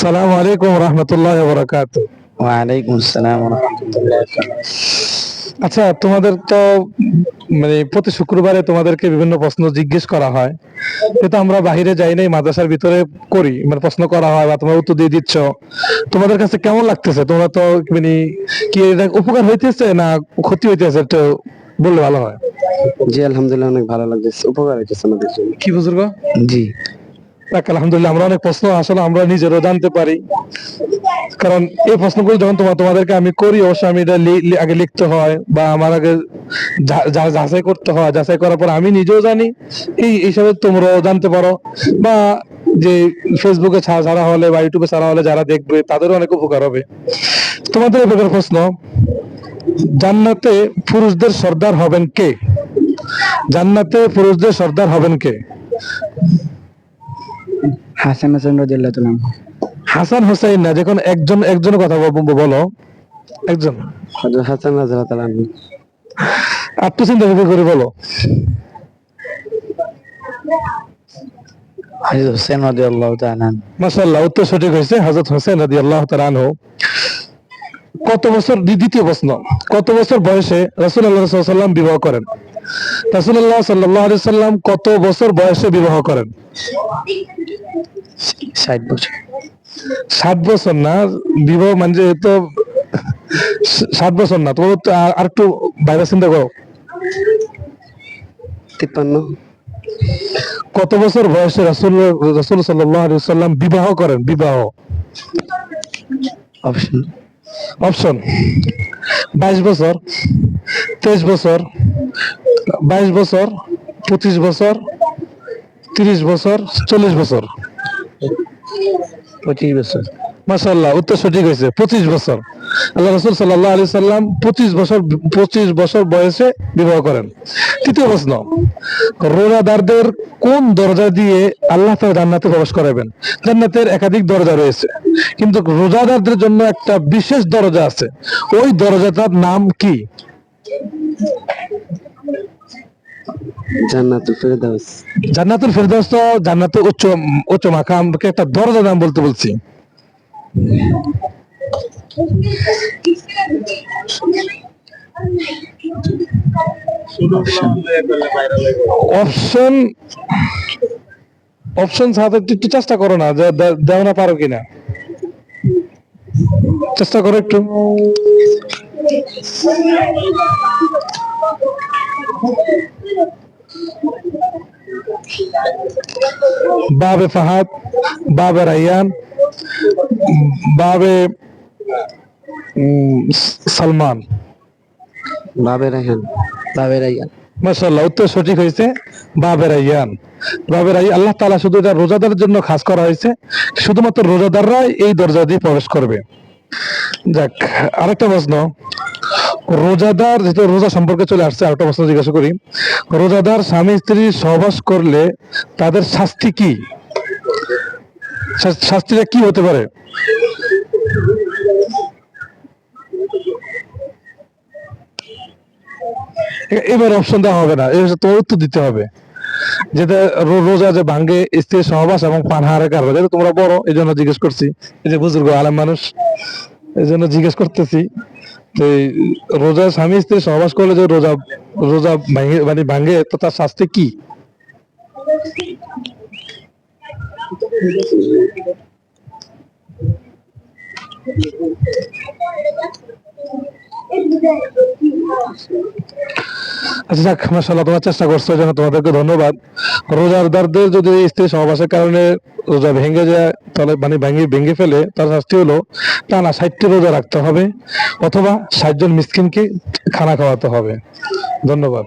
সালাম আলাইকুম রহমতুল্লাহ বরাকাত ওয়ালাইকুম আসসালাম রহমতুল্লাহ আচ্ছা তোমাদের তো মানে প্রতি শুক্রবারে তোমাদেরকে বিভিন্ন প্রশ্ন জিজ্ঞেস করা হয়। এটা আমরা বাহিরে যাই নাই মাদ্রাসার ভিতরে করি মানে প্রশ্ন করা হয় বা তোমরা উত্তর দিয়ে দিচ্ছ। তোমাদের কাছে কেমন লাগতেছে? তোমরা তো মানে কি এটা উপকার হইতেছে না ক্ষতি হইতেছে? একটু বললে ভালো হয়। জি আলহামদুলিল্লাহ অনেক ভালো লাগতেছে। উপকার হইতেছে আমাদের জন্য। কি বুজুর্গ? জি। যাক, আলহামদুলিল্লাহ আমরা অনেক প্রশ্ন আসলে আমরা নিজেরও জানতে পারি। কারণ এই প্রশ্নগুলো যখন তোমার তোমাদেরকে আমি করি অবশ্যই আমি এটা আগে লিখতে হয় বা আমার আগে যাচাই করতে হয়। যাচাই করার পর আমি নিজেও জানি এই হিসাবে তোমরাও জানতে পারো। বা যে ফেসবুকে ছাড়া হলে বা ইউটিউবে ছাড়া হলে যারা দেখবে তাদেরও অনেক উপকার হবে। তোমাদের এবার প্রশ্ন জান্নাতে পুরুষদের সর্দার হবেন কে? জান্নাতে পুরুষদের সর্দার হবেন কে? হাসান হাসান রাদিয়াল্লাহু তাআলা হাসান হোসেন না যখন একজন একজনের কথা বল- একজন। হাসান রাদিয়াল্লাহু তাআলা আত্মচিন্তা ভেবে করে বলো। হযরত হোসেন রাদিয়াল্লাহু তাআলা মাশাআল্লাহ উত্তর সঠিক হয়েছে হযরত হোসেন রাদিয়াল্লাহু তাআলা কত বছর দ্বি- দ্বিতীয় প্রশ্ন কত বছর বয়সে রাসূলুল্লাহ সাল্লাল্লাহু বিবাহ করেন? রাসূলুল্লাহ সাল্লাল্লাহু আলাইহি সাল্লাম কত বছর বয়সে বিবাহ করেন? 60 বছর। সাত বছর না? বিবাহ মানে তো সাত বছর না? তোমার তো আর- একটু বাইরে চিন্তা করো। 53 কত বছর বয়সে রাসূল রাসূল সাল্লাম বিবাহ করেন? বিবাহ। অপশন। অপশন। বাইশ বছর তেইশ বছর বাইশ বছর পঁচিশ বছর তিরিশ বছর চল্লিশ বছর। 25 বছর। মাসাল্লাহ উত্তর সঠিক হয়েছে, পঁচিশ বছর। আল্লাহ রসুল সাল্লাহ আলি সাল্লাম পঁচিশ বছর পঁচিশ বছর বয়সে বিবাহ করেন। তৃতীয় প্রশ্ন, রোজাদারদের কোন দরজা দিয়ে আল্লাহ তাআলা জান্নাতে প্রবেশ করাবেন? জান্নাতের একাধিক দরজা রয়েছে, কিন্তু রোজাদারদের জন্য একটা বিশেষ দরজা আছে। ওই দরজাটার নাম কি? জান্নাতুল ফেরদাউস। জান্নাতুল ফেরদৌস তো জান্নাতুল উচ্চ উচ্চ মাকামকে একটা দরজা নাম বলতে বলছি। অপশন অপশন সাথে একটু চেষ্টা করো না দেও না পারো কিনা। চেষ্টা করো একটু। বাবে ফাহাদ বাবে রাইয়ান বাবে উম, সালমান বাবে রায়হান বাবে রায়হান মাশাআল্লাহ উত্তর সঠিক হয়েছে বাবে রাইয়ান বাবে রাই আল্লাহ তাআলা শুধু এটা রোজাদারের জন্য খাস করা হয়েছে শুধুমাত্র রোজাদাররাই এই দরজা দিয়ে প্রবেশ করবে। যাক আরেকটা প্রশ্ন। রোজাদার যেহেতু রোজা সম্পর্কে চলে আসছে আরেকটা প্রশ্ন জিজ্ঞাসা করি। রোজাদার স্বামী স্ত্রী সহবাস করলে তাদের শাস্তি কি? শাস্তিটা কি হতে পারে? এবার অপশন দেওয়া হবে না। এবার তোমার উত্তর দিতে হবে। যেটা রোজা যে ভাঙ্গে স্ত্রী সহবাস এবং পানহারের কারণে। যেটা তোমরা বড় এই জন্য জিজ্ঞেস করছি। এই যে বুজুর্গ আলেম মানুষ এই জন্য জিজ্ঞেস করতেছি রোজা স্বামী স্ত্রী সহবাস করলে যে রোজা রোজা মানে ভাঙে, তো তার শাস্তি কি? আচ্ছা যাক মাসাল্লাহ তোমার চেষ্টা করছ জন্য তোমাদেরকে ধন্যবাদ। রোজাদারদের যদি স্ত্রী সহবাসের কারণে রোজা ভেঙে যায়, তাহলে মানে ভেঙে ভেঙে ফেলে, তার শাস্তি হলো টানা ষাটটি রোজা রাখতে হবে, অথবা ষাট জন মিসকিনকে খানা খাওয়াতে হবে। ধন্যবাদ।